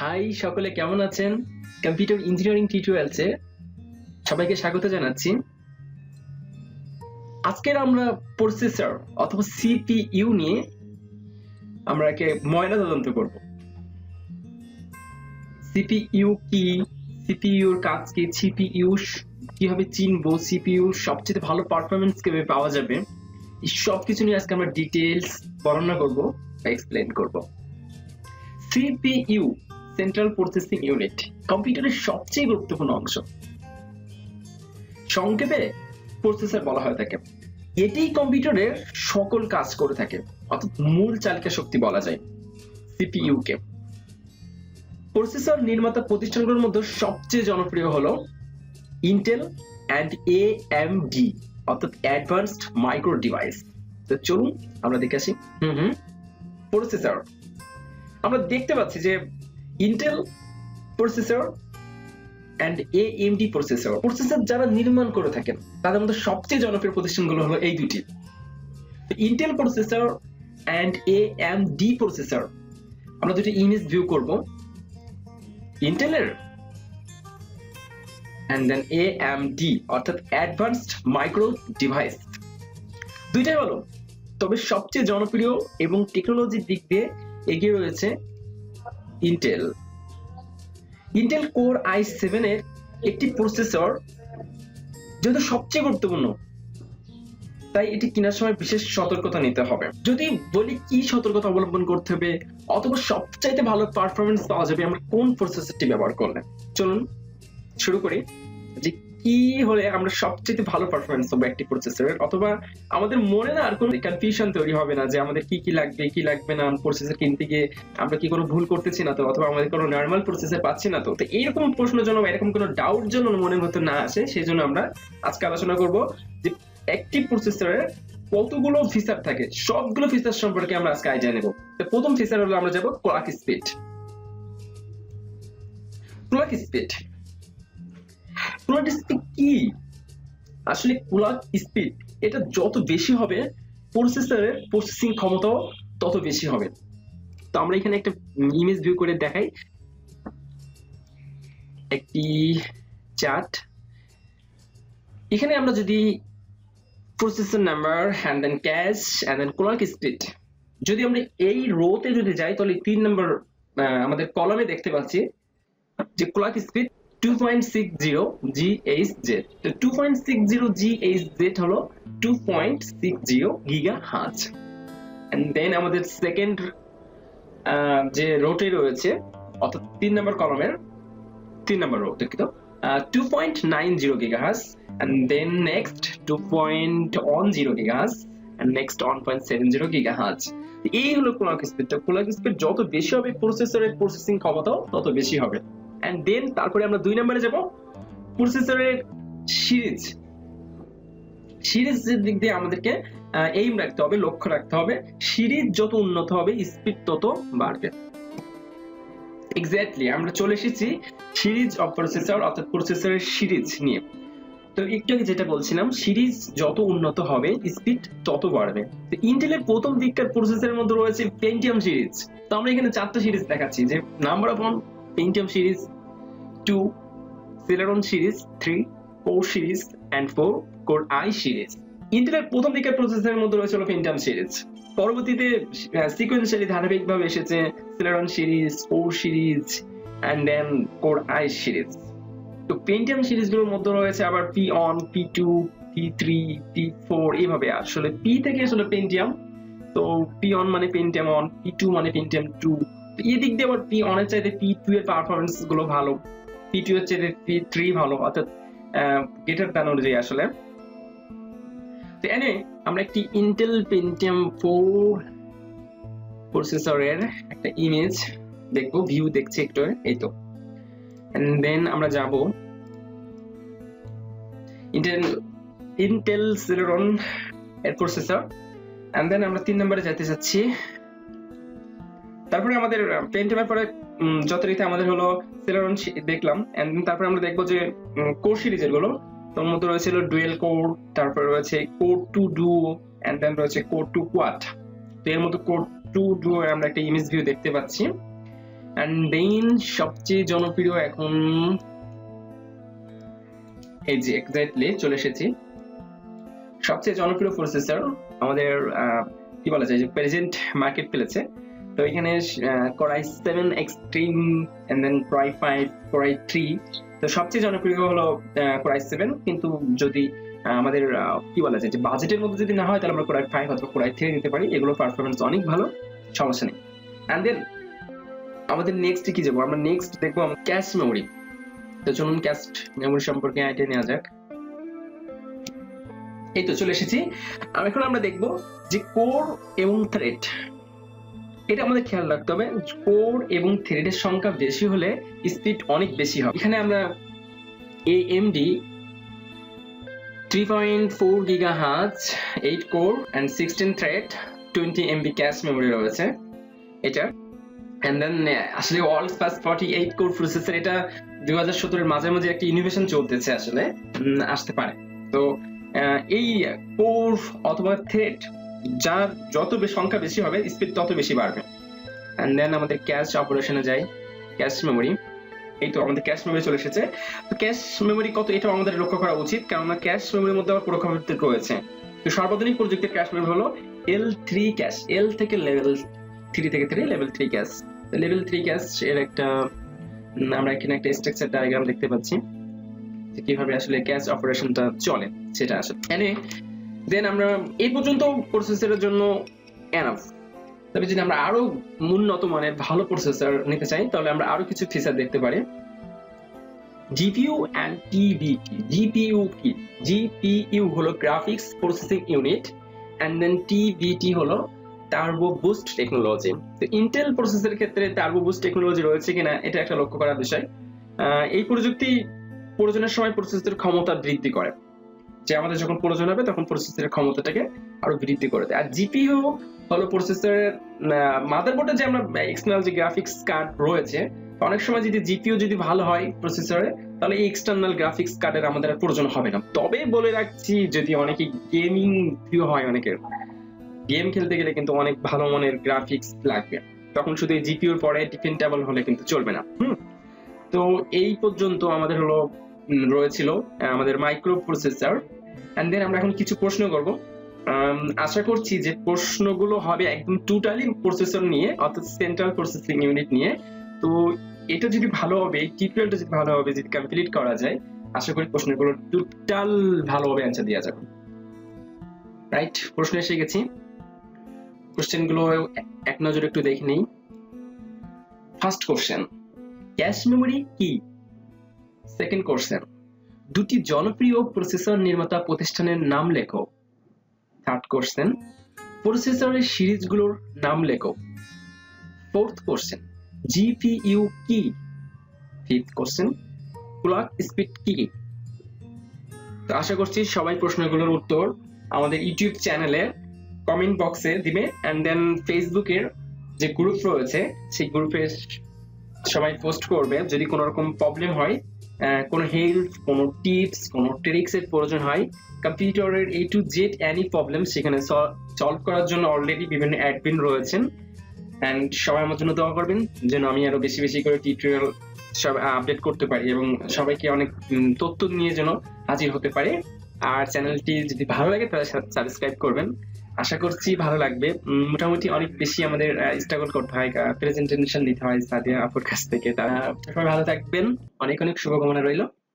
High সকলে, কেমন আছেন? কম্পিউটার ইঞ্জিনিয়ারিং টিউটোরিয়ালসে সবাইকে স্বাগত জানাচ্ছি। আজকের আমরা প্রসেসর অথবা সিপিইউ নিয়ে আমরা একে ময়না তদন্ত করব। সিপিইউ কি? সিপিইউর কাজ কি? সিপিইউ কীভাবে চিনবো? সিপিইউ সবচেয়ে ভালো পারফরমেন্স কীভাবে পাওয়া যাবে? সব কিছু নিয়ে আজকে আমরা ডিটেলস বর্ণনা করব বা এক্সপ্লেন করব। সিপিইউ সেন্ট্রাল প্রসেসিং ইউনিট কম্পিউটারের সবচেয়ে গুরুত্বপূর্ণ অংশ। সংক্ষেপে প্রসেসর বলা হয় থাকে এটি কম্পিউটারের সকল কাজ করে থাকে, অর্থাৎ মূল চালিকা শক্তি বলা যায় সিপিইউ কে প্রসেসর নির্মাতা প্রতিষ্ঠানগুলোর মধ্যে সবচেয়ে জনপ্রিয় হলো Intel and A M D অর্থাৎ অ্যাডভান্সড মাইক্রো ডিভাইস তো চলুন আমরা দেখে আসি। হুম হুম। প্রসেসর আমরা দেখতে পাচ্ছি যে Intel processor and A AMD processor processor যারা নির্মাণ করে থাকেন, তাদের মধ্যে সবচেয়ে জনপ্রিয় প্রতিষ্ঠানগুলো হলো এই দুটি। Intel processor and AMD processor আমরা দুটি ইমেজ ভিউ করব। ইন্টেলের অ্যান্ড দেন এএমডি অর্থাৎ অ্যাডভান্সড মাইক্রো ডিভাইস দুইটাই হলো তবে সবচেয়ে জনপ্রিয় এবং টেকনোলজির দিক দিয়ে এগিয়ে রয়েছে ইন্টেল ইন্টেল কোর আই সেভেনের একটি প্রসেসর যেহেতু সবচেয়ে গুরুত্বপূর্ণ, তাই এটি কেনার সময় বিশেষ সতর্কতা নিতে হবে। যদি বলি কি সতর্কতা অবলম্বন করতে হবে, অথবা সবচাইতে ভালো পারফরমেন্স পাওয়া যাবে আমরা কোন প্রসেসরটি ব্যবহার করলে? চলুন শুরু করি। যে কি হলে আমরা সবচেয়ে ভালো পারফরমেন্স পাবো একটি প্রসেসরের অথবা আমাদের মনে না আর কোনো কনফিউশন তৈরি হবে না যে আমাদের কি কি লাগবে কি লাগবে না? প্রসেসর কিনতে গিয়ে আমরা কি কোনো ভুল করতেছি না তো? অথবা আমাদের কোনো নর্মাল প্রসেসর পাচ্ছি না তো? তো এইরকম প্রশ্ন যেন এরকম কোনো ডাউট যেন মনের মধ্যে না আসে সেই জন্য আমরা আজকে আলোচনা করব যে একটি প্রসেসরের কতগুলো ফিচার থাকে? সবগুলো ফিচার সম্পর্কে আমরা আজকে আইডিয়া নেব। তো প্রথম ফিচার হলো আমরা যাব clock speed clock speed clock speed কি? আসলে ক্লক স্পিড এটা যত বেশি হবে প্রসেসরের প্রসেসিং ক্ষমতাও তত বেশি হবে। তো আমরা এখানে একটা ইমেজ ভিউ করে দেখাই। একটি চার্ট এখানে আমরা যদি processor number and then cache and then clock speed যদি আমরা এই রোতে যদি যাই, তাহলে তিন নম্বর আমাদের কলমে দেখতে পাচ্ছি যে ক্লক স্পিড 2.60 GHz তো 2.60 GHz হলো 2.60 গিগাহার্জ এন্ড দেন আমাদের সেকেন্ড যে রোটে রয়েছে, অর্থাৎ তিন নম্বর কলমের তিন নম্বর রো দুঃখিত two point nine zero and then next two point one zero next one point seven zero gigahertz এই হলো ক্লক স্পিড তো ক্লক স্পিড যত বেশি হবে প্রসেসরের প্রসেসিং ক্ষমতাও তত বেশি হবে। এন্ড দেন তারপরে আমরা দুই নম্বরে যাব প্রসেসরের সিরিজ। সিরিজের দিক দিয়ে আমাদেরকে এইম রাখতে হবে, লক্ষ্য রাখতে হবে, সিরিজ যত উন্নত হবে স্পিড তত বাড়বে। এক্স্যাক্টলি আমরা চলে এসেছি সিরিজ অফ প্রসেসর অর্থাৎ প্রসেসরের সিরিজ নিয়ে। তো একটু আগে যেটা বলছিলাম, সিরিজ যত উন্নত হবে স্পিড তত বাড়বে। তো ইন্টেলের প্রথম দিককার প্রসেসরের মধ্যে রয়েছে পেন্টিয়াম সিরিজ। তো আমরা এখানে চারটা সিরিজ দেখাচ্ছি, যে number of Pentium series 2, Celeron series 3, Core series and 4 Core i series. ইন্টেলের প্রথম দিকের প্রসেসরের মধ্যে রয়েছে হলো Pentium সিরিজ পরবর্তীতে সিকোয়েন্সিয়ালি ধারাবাহিকভাবে এসেছে Celeron series core series and then core I series তো পেন্টিয়াম সিরিজগুলোর মধ্যে রয়েছে আবার P one P two P three P four এইভাবে আসলে পি থেকে আসলে পেন্টিয়াম তো পি অন মানে পেন্টিয়াম অন পি টু মানে পেন্টিয়াম টু এই দিক দিয়ে আবার পি অনের চাইতে পি টু এর পারফরমেন্সগুলো ভালো। পি টু এর চাইতে পি থ্রি ভালো, অর্থাৎ গেটার দ্যান অনুযায়ী আসলে। তো এনে, আমরা একটি ইন্টেল পেন্টিয়াম ফোর প্রসেসরের একটা ইমেজ দেখব ভিউ দেখছি একটু, এই তো। দেন আমরা যাব ইন্টেল ইন্টেল সিলেরন এর প্রসেসর এন্ড দেন আমরা তিন নম্বরে যেতে চাচ্ছি তারপরে আমাদের পেন্টিয়ামের পরে যথারীতি আমাদের হলো সেলারন দেখলাম। এন্ড তারপরে আমরা দেখব যে কোর সিরিজেরগুলো। তোর মধ্যে রয়েছে ডুয়েল কোর তারপরে রয়েছে core two duo and then রয়েছে কোর টু কোয়াট তো এর মধ্যে কোর টু ডু আমরা একটা ইমেজ ভিউ দেখতে পাচ্ছি। অ্যান্ড দেন সবচেয়ে জনপ্রিয় এখন, এই যে এক্স্যাক্টলি চলে এসেছি। সবচেয়ে জনপ্রিয় প্রসেসর আমাদের কি বলা যায় যে প্রেজেন্ট মার্কেট ফেলেছে। তো এখানে core i seven extreme and then core i five core i three তো সবচেয়ে জনপ্রিয় হলো কোরাই সেভেন কিন্তু যদি আমাদের কি বলা যায় যে বাজেটের মধ্যে যদি না হয়, তাহলে আমরা কোরাই ফাইভ অথবা কোরাই থ্রি নিতে পারি। এগুলো পারফরমেন্স অনেক ভালো, সমস্যা নেই। অ্যান্ড দেন আমাদের নেক্সট কি যাব? আমরা নেক্সট দেখব ক্যাশ মেমোরি তো চলুন ক্যাশ মেমোরি সম্পর্কে আইডিয়া নেওয়া যাক। এই তো চলে এসেছি। এখন আমরা দেখব যে কোর এবং থ্রেড এটা আমাদের খেয়াল রাখতে হবে কোর এবং থ্রেডের সংখ্যা বেশি হলে স্পিড অনেক বেশি হবে। এখানে আমরা AMD three point four giga হাজ eight core and sixteen thread twenty MB cache memory রয়েছে এটা। অ্যান্ড দেন আসলে all fast forty eight core processor এটা দুই হাজার সতেরোর মাঝে মাঝে একটা ইনোভেশন চলতেছে আসলে আসতে পারে। তো এই কোর অথবা থ্রেড যার যত সংখ্যা বেশি হবে স্পিড তত বেশি বাড়বে। অ্যান্ড দেন আমাদের ক্যাশ অপারেশনে যাই। ক্যাশ মেমোরি এই তো আমাদের ক্যাশ মেমোরি চলে এসেছে। তো ক্যাশ মেমোরি কত? এটাও আমাদের লক্ষ্য করা উচিত, কেননা ক্যাশ মেমোরির মধ্যে আবার প্রোগ্রাম রয়েছে। তো সর্বাধুনিক প্রযুক্তির ক্যাশ মেমোরি হলো এল থ্রি ক্যাশ এল থেকে লেভেল থ্রি থেকে three level three cache level three cache এর একটা আমরা এখানে একটা স্ট্রাকচার ডায়াগ্রাম দেখতে পাচ্ছি। কীভাবে আসলে ক্যাশ অপারেশনটা চলে, সেটা আসলে। এনে দেন আমরা এই পর্যন্ত প্রসেসরের জন্য এনাফ তবে যদি আমরা আরও উন্নত মানের ভালো প্রসেসর নিতে চাই, তাহলে আমরা আরও কিছু ফিচার দেখতে পারি। জিপিইউ জিপিইউ কি? জিপিইউ হলো graphics processing unit and then TBT হলো টার্বো বুস্ট টেকনোলজি তো ইন্টেল প্রসেসরের ক্ষেত্রে টার্বো বুস্ট টেকনোলজি রয়েছে কিনা, এটা একটা লক্ষ্য করার বিষয়। এই প্রযুক্তি প্রয়োজনের সময় প্রসেসরের ক্ষমতা বৃদ্ধি করে। যে আমাদের যখন প্রয়োজন হবে, তখন প্রসেসরের ক্ষমতাটাকে আরও বৃদ্ধি করে দেয়। আর জিপিইউ হলো প্রসেসরের মাদারবোর্ডে যে আমরা এক্সটার্নাল যে গ্রাফিক্স কার্ড রয়েছে, অনেক সময় যদি জিপিইউ যদি ভালো হয় প্রসেসরে তাহলে এই এক্সটার্নাল গ্রাফিক্স কার্ডের আমাদের প্রয়োজন হবে না। তবে বলে রাখছি, যদি অনেকে গেমিং প্রিয় হয় অনেকের গেম খেলতে গেলে কিন্তু অনেক ভালো মানের গ্রাফিক্স লাগবে। তখন শুধু এই জিপিইউর পরে ডিফেন্টেবল হলে কিন্তু চলবে না। হুম? তো এই পর্যন্ত আমাদের হলো রয়েছিল আমাদের মাইক্রো প্রসেসর এন্ড দেন আমরা এখন কিছু প্রশ্ন করব। আশা করছি যে প্রশ্নগুলো হবে একদম টোটালি প্রসেসর নিয়ে, অর্থাৎ সেন্ট্রাল প্রসেসিং ইউনিট নিয়ে। তো এটা যদি ভালো হবে টিউটোরিয়ালটা যদি ভালো হবে, যদি কমপ্লিট করা যায়, আশা করি প্রশ্নগুলো টোটাল ভালোভাবে অ্যান্সার দেওয়া যাবে। রাইট প্রশ্ন এসে গেছি। কোশ্চেনগুলো এক নজরে একটু দেখে নেই। ফার্স্ট কোশ্চেন ক্যাশ মেমোরি কি? সেকেন্ড কোশ্চেন দুটি জনপ্রিয় প্রসেসর নির্মাতা প্রতিষ্ঠানের নাম লেখো। থার্ড কোশ্চেন প্রসেসরের সিরিজগুলোর নাম লেখো। ফোর্থ কোশ্চেন জিপিইউ কি? ফিফথ কোশ্চেন ক্লক স্পিড কি? তো আশা করছি সবাই প্রশ্নগুলোর উত্তর আমাদের ইউটিউব চ্যানেলে কমেন্ট বক্সে দিবে। এন্ড দেন ফেসবুকের যে গ্রুপ রয়েছে, সেই গ্রুপে সবাই পোস্ট করবে। যদি কোনো রকম প্রবলেম হয় কোনো হেল্প কোনো টিপস কোনো ট্রিক্স এর প্রয়োজন হয়। কম্পিউটারের A to Z any problem সেখানে সলভ করার জন্য অলরেডি বিভিন্ন অ্যাডমিন রয়েছেন। এন্ড সবাই আমার জন্য দোয়া করবেন যেন আমি আরও বেশি বেশি করে টিউটোরিয়াল সব আপডেট করতে পারি এবং সবাইকে অনেক তথ্য নিয়ে যেন হাজির হতে পারে। আর চ্যানেলটি যদি ভালো লাগে তাহলে সাবস্ক্রাইব করবেন। আশা করছি ভালো লাগবে। মোটামুটি অনেক বেশি আমাদের স্ট্রাগল করতে হয় প্রেজেন্টেশন দিতে হয় সাদিয়া আপুর কাছ থেকে। তারা সবাই ভালো থাকবেন। অনেক অনেক শুভকামনা রইল।